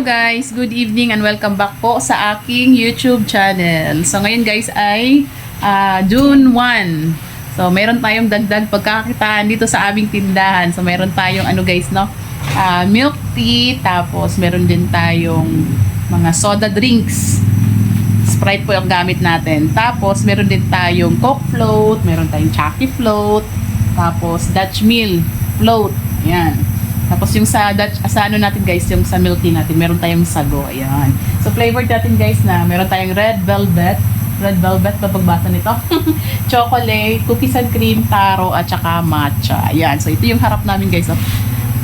Hello guys, good evening and welcome back po sa aking YouTube channel. So ngayon guys ay ah, June 1. So meron tayong dagdag pagkakakitaan dito sa aming tindahan. So meron tayong ano guys no, ah, milk tea, tapos meron din tayong mga soda drinks. Sprite po yung gamit natin. Tapos meron din tayong Coke float, meron tayong Chucky float, tapos Dutch Mill float. Ayan. Tapos yung sa Dutch, sa ano natin guys, yung sa milk tea natin, meron tayong sago. Ayan. So flavored natin guys na meron tayong red velvet. Red velvet ba pagbasa nito? Chocolate, cookies and cream, taro, at saka matcha. Ayan. So ito yung harap namin guys. Oh.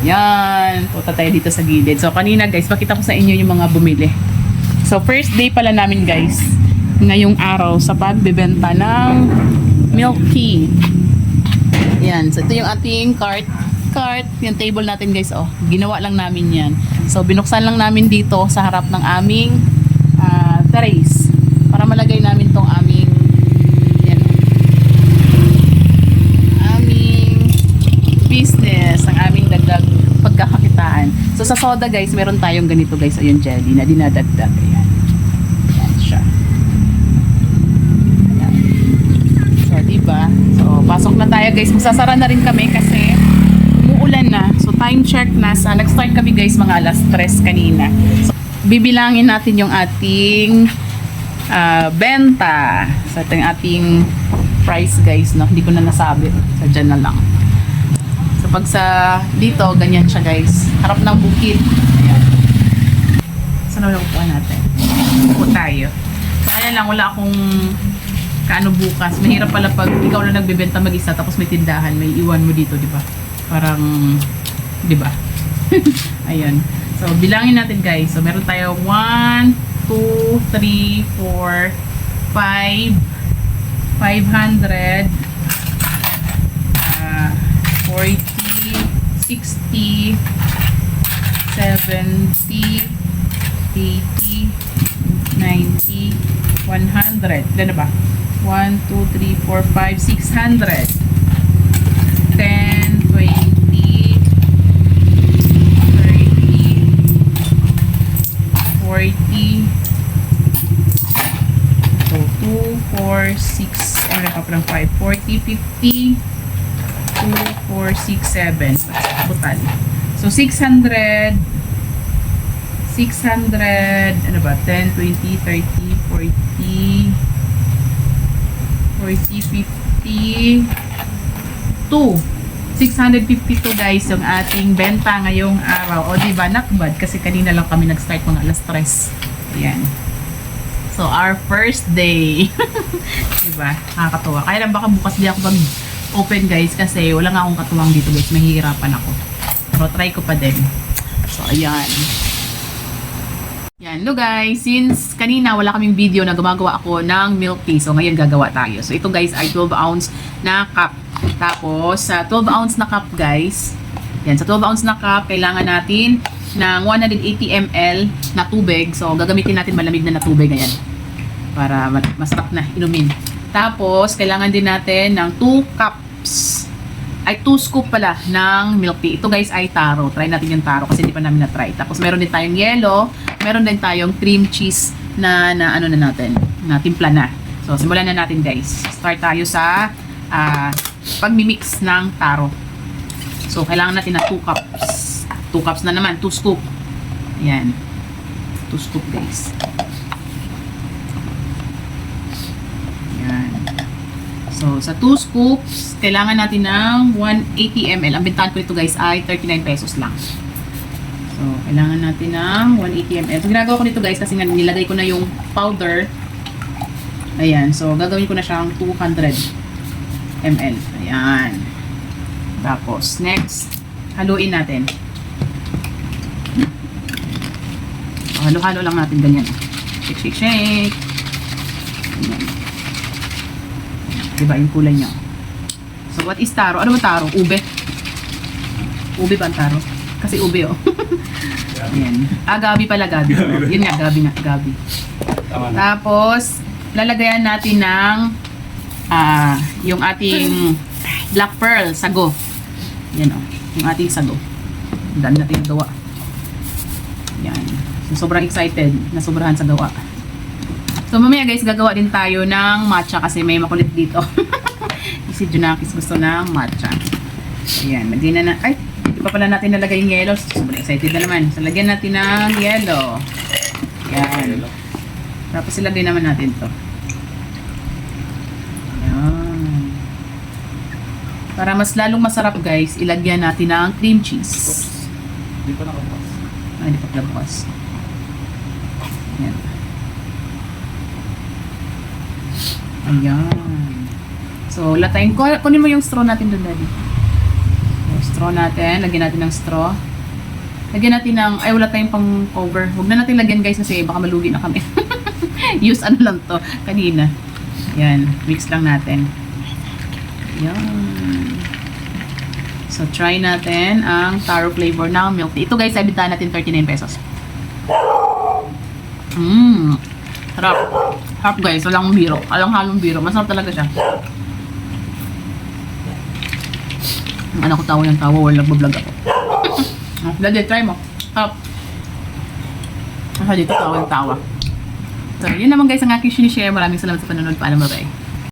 Yan. Punta tayo dito sa gilid. So kanina guys, pakita ko sa inyo yung mga bumili. So first day pala namin guys, ngayong araw sa pagbebenta ng milk tea. Yan. So ito yung ating cart cart, yung table natin guys, oh. Ginawa lang namin yan. So, binuksan lang namin dito sa harap ng aming ah, trays para malagay namin tong aming yan, aming business, ang aming dagdag pagkakakitaan. So, sa soda guys, meron tayong ganito guys, ayun jelly na dinadagdag. Ayan. Ayan siya. Ayan. So, diba? So, pasok na tayo guys. Magsasara na rin kami kasi umuulan na. So, time check na. Sa, nag-start kami guys mga alas 3 kanina. So, bibilangin natin yung ating ah, benta. So, ito yung ating price guys. No? Hindi ko na nasabi. So, dyan na lang. So, pag sa dito, ganyan siya guys. Harap ng bukid. Ayan. Saan na upo natin? Upo tayo. So, kaya lang, wala akong kaano bukas. Mahirap pala pag ikaw lang nagbebenta mag-isa tapos may tindahan, may iwan mo dito, di ba? Parang, di ba? Ayun. So, bilangin natin guys. So, meron tayo 1, 2, 3, 4, 5, 500, ah, 40, 60, 70, 80, 90, 100. Ilan na ba? 1, 2, 3, 4, 5, 600. 10, 20, 30, 40, so 2, 4, 6, na pa parang 5, 40, 50, 2, 4, 6, 7. Total. So 600, 600, ano ba, 10, 20, 30, 40, 40, 50, 2. 652 guys yung ating benta ngayong araw. O diba, not bad kasi kanina lang kami nag-start mga alas 3. Ayan. So, our first day. diba? Nakakatuwa. Kaya lang baka bukas di ako mag-open guys kasi wala nga akong katuwang dito guys. Mahihirapan ako. Pero try ko pa din. So, ayan. Yan. Hello guys, since kanina wala kaming video na gumagawa ako ng milk tea. So, ngayon gagawa tayo. So, ito guys ay 12 ounce na cup. Tapos, sa 12 ounce na cup guys, yan, sa 12 ounce na cup, kailangan natin ng 180 ml na tubig. So, gagamitin natin malamig na na tubig. Ayan. Para ma- masarap na inumin. Tapos, kailangan din natin ng 2 cups ay 2 scoop pala ng milk tea. Ito guys ay taro. Try natin yung taro kasi hindi pa namin na-try. Tapos meron din tayong yellow, meron din tayong cream cheese na, na ano na natin, na timpla na. So simulan na natin guys. Start tayo sa ah, pagmimix ng taro. So kailangan natin na 2 cups. 2 cups na naman, 2 scoop. Ayan. 2 scoop guys. Ayan. So, sa 2 scoops, kailangan natin ng 180 ml. Ang bintahan ko nito guys ay 39 pesos lang. So, kailangan natin ng 180 ml. So, ginagawa ko nito guys kasi nilagay ko na yung powder. Ayan. So, gagawin ko na siyang 200 ml. Ayan. Tapos, next, haluin natin. O, Halo-halo lang natin ganyan. Shake, shake, shake. Ayan. Diba yung kulay niya? So, what is taro? Ano ba taro? Ube. Ube ba ang taro? Kasi ube, oh. Ayan. Ah, gabi pala, gabi. Oh, yun nga, gabi nga, gabi. Tama na. Tapos, lalagayan natin ng ah, yung ating black pearl, sago. Yan, oh. Yung ating sago. Ang dami natin gawa. Yan. So, sobrang excited na sobrahan sa gawa. So, mamaya guys, gagawa din tayo ng matcha kasi may makulit dito. si Junakis gusto ng matcha. Ayan, lagyan na na... Ay, hindi pa pala natin nalagay yung yellow. Sobrang excited na naman. So, lagyan natin ng yellow. Ayan. Tapos ilagay naman natin to. Ayan. Para mas lalong masarap guys, ilagyan natin ng cream cheese. Hindi pa nakapas. Ay, hindi pa pala bukas. Ayan. Ayan. So, latayin. Kunin mo yung straw natin doon, Daddy. Yung straw natin. Lagyan natin ng straw. Lagyan natin ng... Ay, wala tayong pang cover. Huwag na natin lagyan, guys, kasi baka malugi na kami. Use ano lang to. Kanina. Ayan. Mix lang natin. Ayan. So, try natin ang taro flavor ng milk tea. Ito guys, sabitan natin 39 pesos. Mmm. Sarap. Sarap guys. Walang biro. Walang halong biro. Masarap talaga siya. Ang anak ko tawa ng tawa. Wala nagbablog ako. Dali, try mo. Sarap. Nasa dito tawa ng tawa. So, yun naman guys ang aking sinishare. Maraming salamat sa panonood. Paalam, bye-bye.